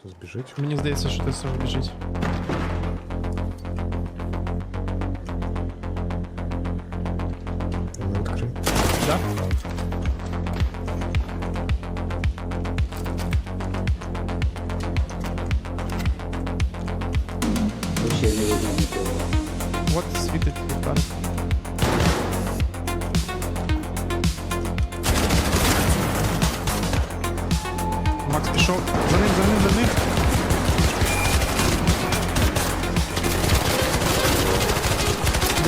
Хтось біжить. Мені здається, що ти сам біжить. Я не відкрив. Да? Вообще не видно нікого. От світить ліхтарик.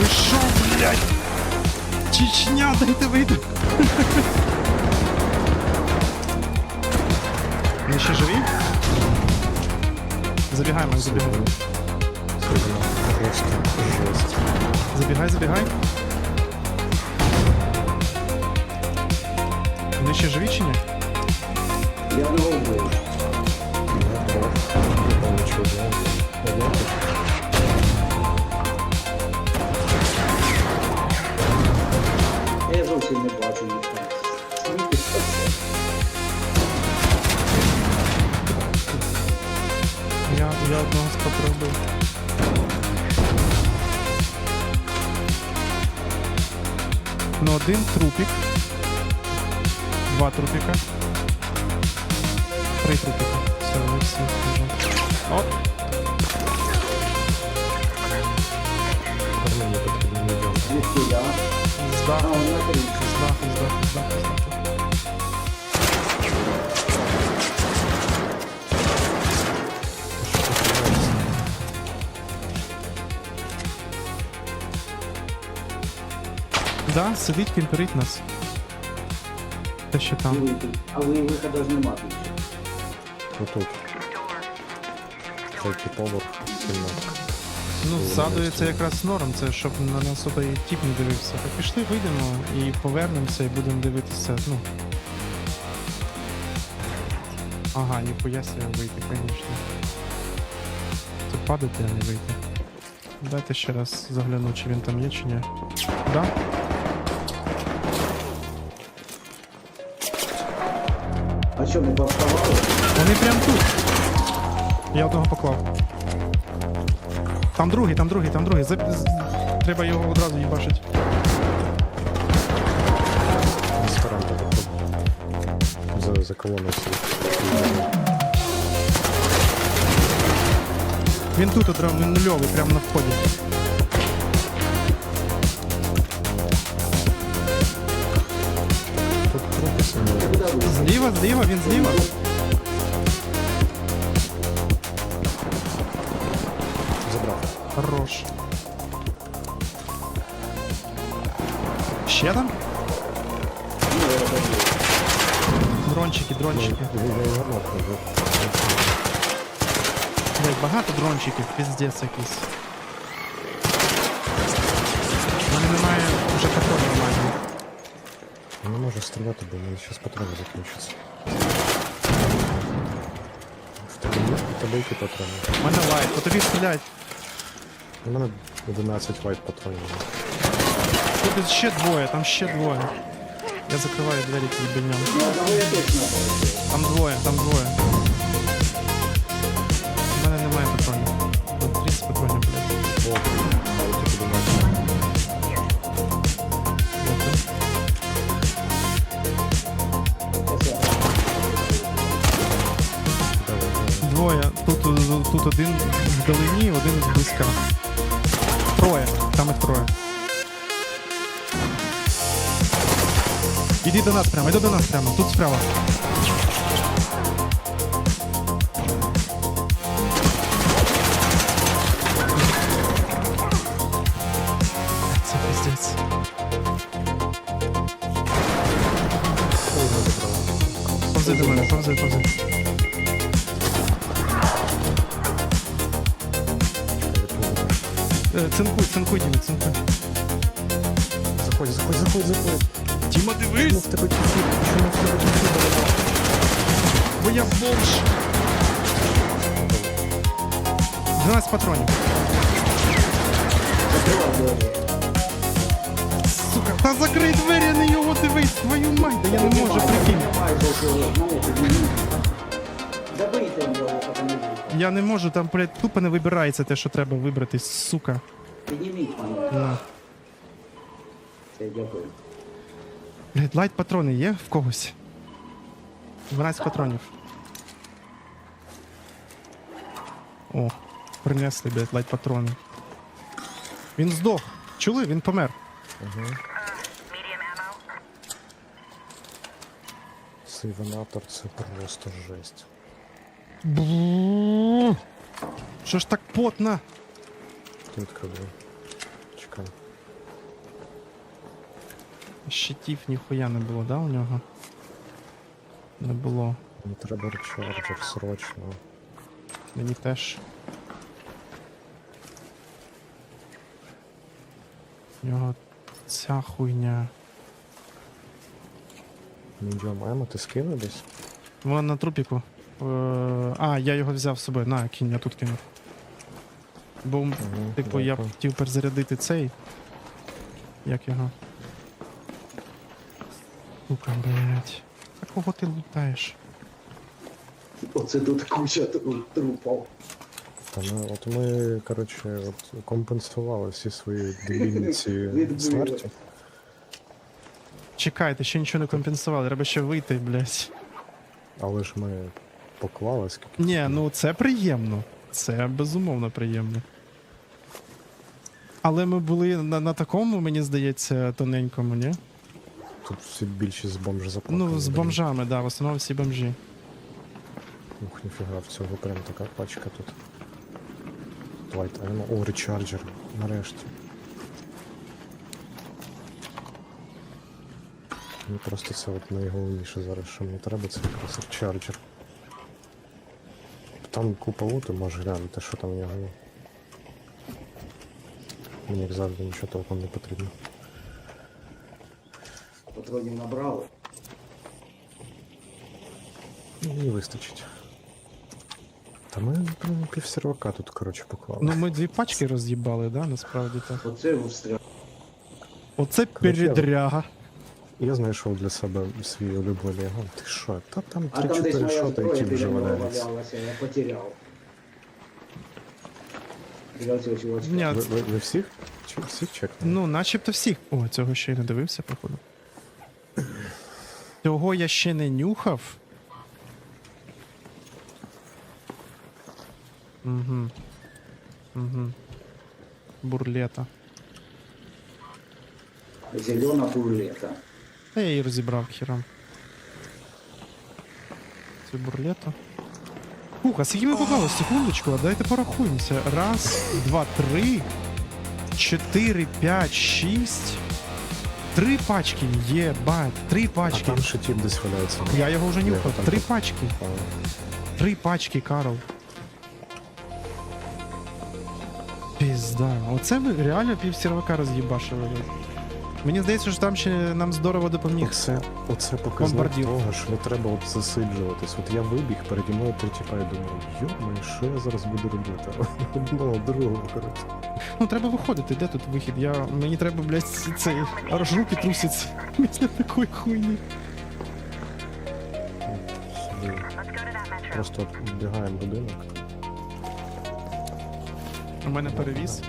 Ви що, блядь? Чечня, дайте вийти. Вони ще живі? Забігаємо, забігаємо. Просто жесть. Забігай, забігай. Вони ще живі чи ні? Я одного вбив. Я. Не помню. Я делал тут. Зовсім не бачу їх. Я, я одного спробував. Ну один трупік. Два трупіка. Три трупіка. Все, вони всі вже. От, Тепер мені потрібно. Звідки я? А, даху, з даху, з даху, з даху. Да, сидить, кімперить нас. Те, що там. А виходу ж нема. Отут. Третій поверх. Кімната. Ну, ззаду це якраз норм, це щоб на нас і тіп не дивився. Так пішли, вийдемо і повернемося і будемо дивитися. Ну. Ага, ніхуя себе вийти, звісно. Це падати, а не вийти. Дайте ще раз загляну, чи він там є, чи ні. Да? А що, ми повставали? Вони прям тут. Я одного поклав. Там другий, там другий, там другий. Заб- з- Треба його одразу їбашить. Аспиранта. За, за колоною сидить. Він тут одразу він нульовий, прямо на вході. Зліва, зліва, він зліва. Хорош. Ще там? Ні, я добив. Дрончики, дрончики. Я його нокнув. Блять, багато дрончиків, піздець якийсь. У мене немає вже патронів нормально. Я не можу стріляти, бо у мене зараз патрони закінчаться. В тебе є? У тебе які патрони? У мене лайт, по тобі стрілять. У мене 11 вайт патронів. Тут ще двоє, там ще двоє. Я закриваю двері їбеням. Ну, одного я точно бачу. Там двоє, там двоє. У мене немає патронів. Тут 30 патронів, блядь. О, а у тебе 11. Дякую. Давай, давай. Двоє. Тут, тут один вдалині, один зблизька. Троє. Там їх троє. Іди до нас прямо, іди до нас прямо. Тут справа. Це пиздець. Ой, не забрав. Повзи до мене, повзи, повзи. Цинкуй, цинкуй, Діма, цинкуй. Заходь, заходь, заходь, заходь. Діма, Ну дивись! в тебе кіфір, чому в тебе кіфір? Бо я бомж! 12 патронів. Сука, та закрий двері, не його дивись, твою мать, да я не можу, прикинь. Немає жовтого, знаєте, ні. Забийте Я не можу, там, блядь, тупо не вибирається те, що треба вибрати, сука. Підніміть. На. Це дякую. Блядь, лайт патрони є в когось? 12 патронів. О, принесли, блядь, лайт патрони. Він здох. Чули? Він помер. Угу. Цей це просто жесть. Бу. Що ж так потно? Ти відкривай. Чекай. Щитів ніхуя не було, да, у нього? Не було. Мені треба речарджер срочно. Мені теж. У нього ця хуйня. Медіум Емо, ти скинув десь? Вона на трупіку. Е, А, я його взяв з собою. На, кінь, я тут кинув. Бо, м, типу, я б дякую. хотів перезарядити цей. Як його? Сука, блять. А кого ти лутаєш? Оце тут куча тру- трупів. Та ну, от ми, коротше, от компенсували всі свої дебільні ці Відбили. смерті. Чекайте, ще нічого не компенсували, треба ще вийти, блять. Але ж ми поклали скільки. Ні, ну це приємно. Це безумовно приємно. Але ми були на, на такому, мені здається, тоненькому, ні? Тут всі більшість з бомж заплакали. Ну, з блін. бомжами, да, в основному всі бомжі. Ух, ніфіга, в цього прям така пачка тут. Лайт Емо. О, речарджер. Нарешті. Мені просто це от найголовніше зараз, що мені треба, це якраз речарджер. Там купа луту, може глянути, що там в нього є. Мені як завжди нічого толком не потрібно. Патронів набрали. Мені вистачить. Та ми блін, пів сервака тут, коротше, поклали. Ну, ми дві пачки роз'їбали, да, насправді так. Оце встріл. Оце передряга. Я знайшов для себе свій улюблений гон. Ти що? Та там А там десь 3-4 моя шота, зброя які біля вже валялася, я потеряв. Біля цього чувачка. Ні, Ви, ви, ви всіх? Чи всіх чекнули? ну, начебто всіх. О, цього ще й не дивився, походу. Цього я ще не нюхав. Угу. Угу. Бурлета. Зелена бурлета. Та я її розібрав хіром. Цю бурлету. Ух, а скільки ми попали? Секундочку, а дайте порахуємося. Раз, два, три, чотири, п'ять, шість. Три пачки, єбать, три А пачки. там ще тіп десь валяється. Я його вже нюхав. там Три пачки. Три пачки, Карл. Пізда. Оце ми реально пів сервака роз'їбашили. Мені здається, що там ще нам здорово допоміг. Оце, оце показник Бомбардір. того, що не треба от засиджуватись. От я вибіг, переді мною три тіпа і думаю, йомай, що я зараз буду робити? Одного, другого, коротше. Ну треба виходити, де тут вихід? Я... Мені треба, блядь, цей аж руки трусяться після такої хуйні. Просто вбігаємо в будинок. У мене перевіз.